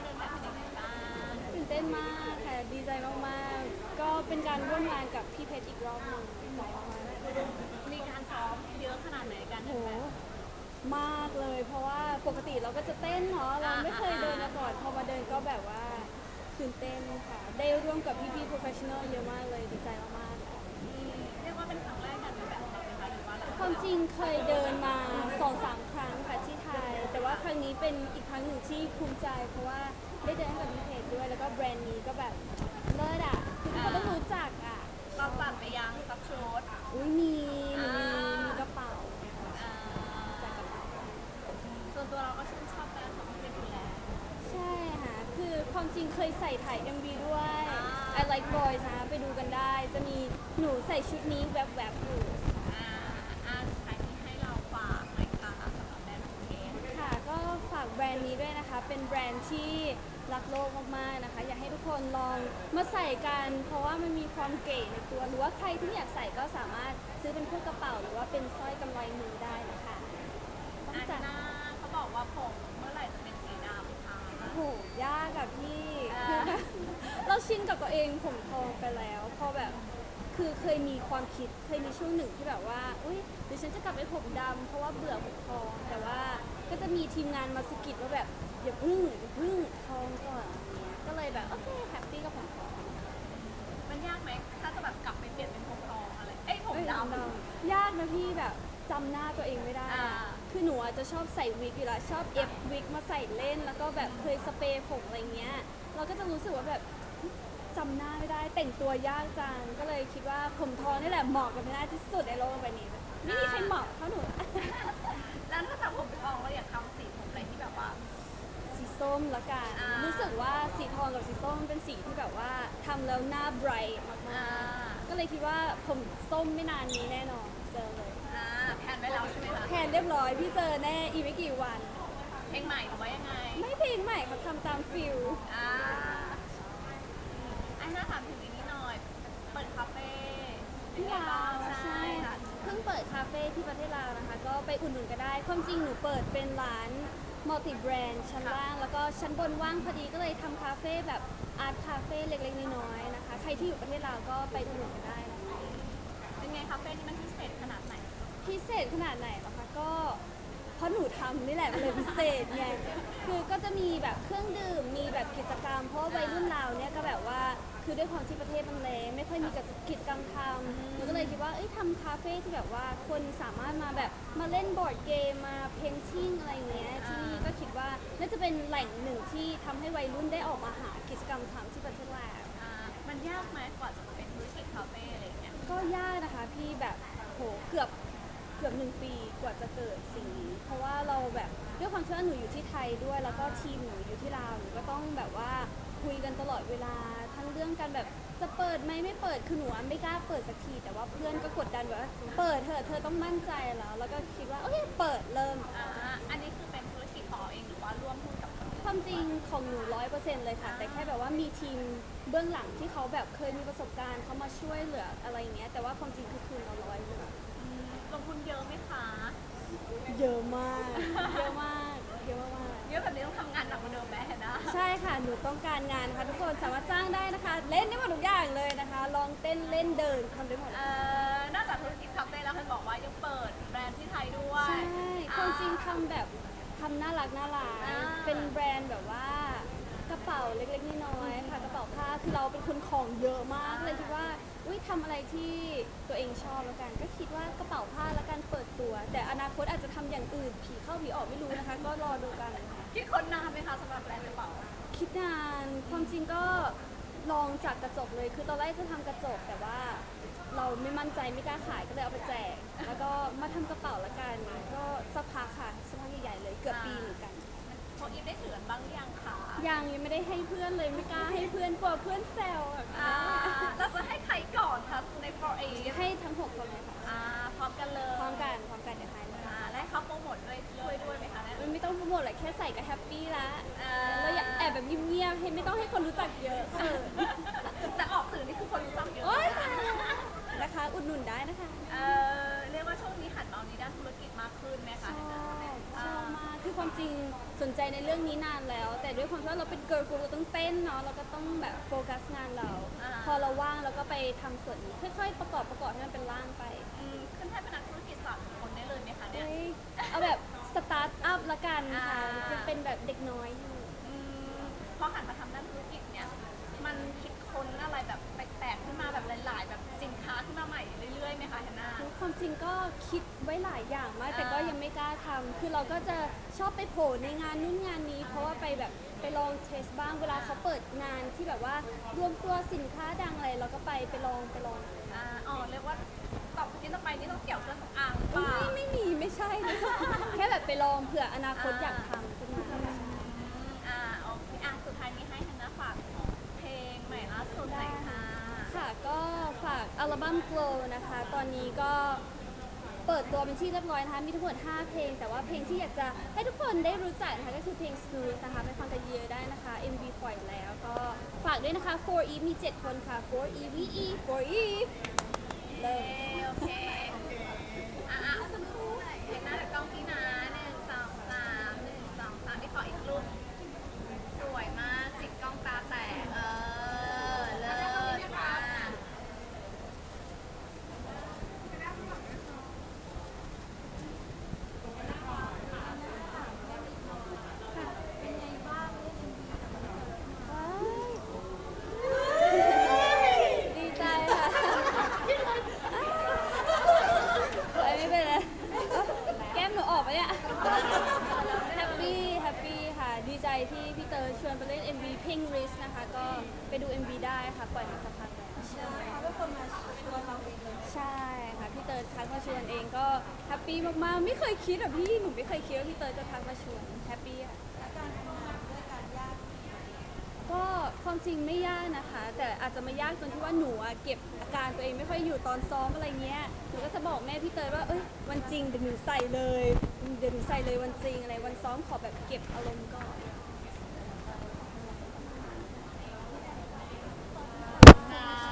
เดินแบบเป็นยังไงบ้างตื่นเต้นมากค่ะดีใจมากๆ ก็เป็นการร่วมงานกับพี่เพชรอีกรอบหนึ่งดีใจมากมีการซ้อมเยอะขนาดไหนกันๆโหมากเลย เพราะว่าปกติเราก็จะเต้นเนาะเราไม่เคยเดินมาก่อนพอมาเดินก็แบบว่า ตื่นเต้นค่ะ ได้ร่วมกับพี่ๆ professional เยอะมากเลยดีใจมากๆค่ะเรียกว่าเป็นครั้งแรกกันแบบเราไหมคะหรือว่าเราความจริงเคยเดินมาสองสามครั้งค่ะที่ไทย แต่ว่าครั้งนี้เป็นอีกครั้งหนึ่งที่ภูมิใจ เพราะว่าได้เดินกับพี่เพชรด้วย แล้วก็แบรนด์นี้ก็แบบเลิศอะคือทุกคนต้องรู้จักอะเราจัดไปยังซับชุดอุ้ยมีหนูมีมีกระเป๋า อ่า จากกระเป๋า ส่วนตัวเราก็ชื่นชอบการของเป็นอยู่แล้ว ใช่ค่ะ คือความจ ริงเคยใส่ถ่าย MV ด้วยอ่า I like boys นะ ไปดูกันได้ จะมีหนูใส่ชุดนี้แวบๆอยู่ อ่าอ่าสุดท้ายนี้ให้เราฝากหน่อยค่ะสำหรับแบรนด์ของเคสค่ะก็ฝากแบรนด์นี้ด้วยนะคะ เป็นแบรนด์ที่รักโลกมากๆนะคะ อยากให้ทุกคนลองมาใส่กัน เพราะว่ามันมีความเก๋ในตัว หรือว่าใครที่อยากใส่ก็สามารถซื้อเป็นพวกกระเป๋า หรือว่าเป็นสร้อยกำไรมือได้นะคะต้องอาจัดน่าเขาบอกว่าผมเมื่อไหร่จะเป็นสีดำคะ โหยากอะพี่คือแบบเราชินกับตัวเองผมทองไปแล้วพอแบบคือเคยมีความคิดเคยมีช่วงหนึ่งที่แบบว่าอุ้ยเดี๋ยวฉันจะกลับไปผมดำเพราะว่าเบื่อผมทองแต่ว่าก็จะมีทีมงานมาสะกิดว่าแบบอย่าพึ่งอย่าพึ่งทองก่อนอะไรเงี้ยก็เลยแบบโอเคแฮปปี้กับผมทองมันยากไหมถ้าจะแบบกลับไปเปลี่ยนเป็นผมทองอะไรเอ้ยผมดำยากนะพี่แบบจำหน้าตัวเองไม่ได้ อ่า อหนูอาจจะชอบใส่วิกอยู่แล้วชอบเอฟวิกมาใส่เล่น แล้วก็แบบเคยสเปรย์ผมอะไรเงี้ย เราก็จะรู้สึกว่าแบบจำหน้าไม่ได้แต่งตัวยากจังก็เลยคิดว่าผมทองนี่แหละเหมาะกับหน้าที่สุดในโลกใบนี้ไม่มีใครเหมาะเท่าหนู แล้วถ้าทำผมทองเราอยากทำสีผมอะไรที่แบบว่า สีส้มละกันอ่ารู้ รู้สึกว่าสีทองกับสีส้มเป็นสีที่แบบว่าทำแล้วหน้าไบรท์มอ่าากๆก็เลยคิดว่าผมส้มไม่นานนี้แน่นอน รียบร้อย พี่เจอแน่อีกไม่กี่วัน เพลงใหม่หรือว่ายังไงไม่เพลงใหม่เขาทำตามฟิลอ่าอันน่าถามถึงอันนี้หน่อย เปิดคาเฟ่เป็นที่ไงลาบ้างวใช่ค่ะเพิ่งเปิดคาเฟ่ที่ประเทศลาวนะคะ ก็ไปอุดหนุนก็ได้ความจริงหนูเปิดเป็นร้านมัลติแบรนด์ชั้นล่าง แล้วก็ชั้นบนว่างพอดีก็เลยทำคาเฟ่แบบอาร์ตคาเฟ่เล็กๆน้อยๆนะคะ ใครที่อยู่ประเทศลาวก็ไปอุดหนุนกันได้นะคะเป็นไงคาเฟ่นี่มันพิ พิเศษขนาดไหนเหรอคะก็เพราะหนูทำนี่แหละมันเลยพิเศษไงคือก็จะมีแบบเครื่องดื่มมีแบบกิจกรรม เพราะว่าวัยรุ่นเราเนี่ยก็แบบว่าคือด้วยความที่ประเทศมันเล็กไม่ค่อยมีกิจกรรมทำหนูก็เลยคิดว่าเอ้ยทำคาเฟ่ที่แบบว่าคนสามารถมาแบบมาเล่นบอร์ดเกมมาเพนทิ้งอะไรเงี้ยที่นี่ก็คิดว่าน่าจะเป็นแหล่งหนึ่งที่ทำให้วัยรุ่นได้ออกมาหากิจกรรมทำที่ประเทศลาวอ่ามันยากไหมกว่าจะมาเป็นธุรกิจคาเฟ่อะไรอย่างเงี้ยก็ยากนะคะพี่แบบโหเกือบ เกือบหนึ่งปีกว่าจะเกิดสิ่งนี้เพราะว่าเราแบบด้วยความที่ว่าหนูอยู่ที่ไทยด้วย แล้วก็ทีมหนูอยู่ที่ลาวหนูก็ต้องแบบว่าคุยกันตลอดเวลาทั้งเรื่องการแบบจะเปิดไหมไม่เปิดคือหนูอะไม่กล้าเปิดสักที แต่ว่าเพื่อนก็กดดันแบบว่าเปิดเถอะเธอต้องมั่นใจแล้ว แล้วก็คิดว่าโอเคเปิดเริ่ม อ่าอันนี้คือเป็นธุรกิจของเราเองหรือว่าร่วมหุ้นกับคนอื่นความจริงของหนูร้อยเปอร์เซ็นต์เลยค่ะ แต่แค่แบบว่ามีทีมเบื้องหลังที่เขาแบบเคยมีประสบการณ์เขามาช่วยเหลืออะไรอย่างเงี้ยแต่ว่าความจริงคือคืนเราร้อยเลย ลงทุนเยอะไหมคะ เยอะมาก เยอะมาก เยอะมากเยอะแบบนี้ต้องทำงานหนักกว่าเดิมไหมเห็นนะใช่ค่ะ หนูต้องการงานค่ะทุกคนสามารถจ้างได้นะคะ เล่นได้หมดทุกอย่างเลยนะคะ ลองเต้นเล่นเดินทำได้หมด เอ่อนอกจากธุรกิจคาเฟ่แล้วเคยบอกว่ายังเปิดแบรนด์ที่ไทยด้วย ใช่ความจริงทำแบบทำน่ารักน่ารัก อ่า เป็นแบรนด์แบบว่ากระเป๋าเล็กๆน้อยๆค่ะกระเป๋าผ้าคือเราเป็นคนของเยอะมากเลยคิดว่า อุ้ยทำอะไรที่ตัวเองชอบแล้วกัน ก็คิดว่ากระเป๋าผ้าแล้วกันเปิดตัว แต่อนาคตอาจจะทำอย่างอื่นผีเข้าผีออกไม่รู้นะคะ ก็รอดูกันค่ะ คิดคนนานไหมคะสำหรับแบรนด์กระเป๋าคิดนานความจริงก็ลองจากกระจกเลย คือตอนแรกจะทำกระจกแต่ว่าเราไม่มั่นใจไม่กล้าขายก็เลยเอาไปแจก แล้วก็มาทำกระเป๋าละกัน ก็สักพักค่ะสักพักใหญ่ๆเลยเกือบปีเหมือนกัน โฟอีฟได้ถือกันบ้างหรือยังคะยังยังไม่ได้ให้เพื่อนเลยไม่กล้าให้เพื่อนกลัวเพื่อนแซวอะอ่าเราจะให้ใครก่อนคะในโฟอีฟให้ทั้งหกคนเลยค่ะอ่าพร้อมกันเลยพร้อมกันพร้อมกันเดี๋ยวให้เลยอ่าได้เขาโปรโมทด้วยช่วยด้วยไหมคะเนี่ยมันไม่ต้องโปรโมทหรอกแค่ใส่ก็แฮปปี้ละอ่าเราอยากแอบแบบเงียบๆให้ไม่ต้องให้คนรู้จักเยอะเออแต่ออกสื่อนี่คือคนรู้จักเยอะโอ้นะคะ เออเรียกว่าช่วงนี้หันมาเอาในด้านธุรกิจมากขึ้นไหมชคะอบเห็นไหมชอบมาก คือความจริงสนใจในเรื่องนี้นานแล้ว แต่ด้วยความที่ว่าเราเป็นเกิร์ลกรุ๊ปเราต้องเต้นเนาะเราก็ต้องแบบโฟกัสงานเราพอเราว่างเราก็ไปทำส่วนนี้ค่อยๆ ประกอบประกอบให้มันเป็นร่างไปอืมขึ้นแท่นเป็นนักธุรกิจสามคนได้เลยไหมคะเนี่ย เอ้ยเอาแบบสตาร์ทอัพละกันค่ะอ่าคือเป็นแบบเด็กน้อยอยู่ อืมพอหันมาทำด้านธุรกิจเนี่ย มันคิด ค้นอะไรแบบแปลกๆขึ้นมาแบบหลายๆ แบบสินค้าขึ้นมาใหม่เรื่อยๆไหมคะแฮนนา ความจริงก็คิดไว้หลายอย่างมาก แต่ก็อ่ายัยังไม่กล้าทำคือเราก็จะชอบไปโผล่ในงานนู่นงานนี้ เพราะว่าไปแบบไปลองเทสบ้างเวลาเขาเปิดงานที่แบบว่ารวมตัวสินค้าดังอะไรเราก็ไปไปลองไปลองอ่าอ๋อเรียกว่าต่อที่ต่อไปนี่ต้องเกี่ยวกับเครื่องสำอางหรือเปไม่ล่าไม่มีไม่ใช่ไม่ใช่แค่แบบไปลองเผื่ออนาคตอยากทำขึ้นมา อ่าโอเคอะสุดท้ายนี้ให้แฮนนาฝากของเพลงใหม่ล่าสุดหน่อย ค่ะก็ฝากอัลบั้ม Glow นะคะ ตอนนี้ก็เปิดตัวเป็นที่เรียบร้อยนะคะ มีทั้งหมด 5 เพลง แต่ว่าเพลงที่อยากจะให้ทุกคนได้รู้จักนะคะก็คือเพลง Snooze นะคะ ไปฟังกันเยอะได้นะคะ MV ปล่อยแล้ว ก็ฝากด้วยนะคะ 4E มี 7 คนค่ะ 4 Eve VE 4 Eve เริ่ม โอเค อะอะเอาสักครู่เห็นหน้าจากกล้องพี่นะหนึ่งสองสามหนึ่งสองสามที่ขออีกรูปสวยมากจิกกล้องตาแตก เออ เลิศมาก ดีใจค่ะเอ้ยไม่เป็นไรแก้มหนูออกไปะเนี่ย แฮปปี้ แฮปปี้ค่ะ ดีใจที่พี่เตอร์ชวนไปเล่น MV Pink Risk นะคะ ก็ไปดู MV ได้ค่ะ ปล่อยมาสักพักแล้วใช่เขาเป็นคนมาชวนเราเองเลยใช่ค่ะ พี่เตอร์ทักมาชวนเองก็แฮปปี้มากๆ ไม่เคยคิดอะพี่ หนูไม่เคยคิดว่าพี่เตอร์จะทักมาชวนแฮปปี้ค่ะ และการทำงานด้วยการยากก็ความจริงไม่ยากนะคะ แต่อาจจะมายากตรงที่ว่าหนูอะเก็บอาการตัวเองไม่ค่อยอยู่ตอนซ้อมอะไรเงี้ยหนูก็จะบอกแม่พี่เตยว่าเอ้ยวันจริงเดี๋ยวหนูใส่เลยเดี๋ยวหนูใส่เลยวันจริงอะไรวันซ้อมขอแบบเก็บอารมณ์ก่อน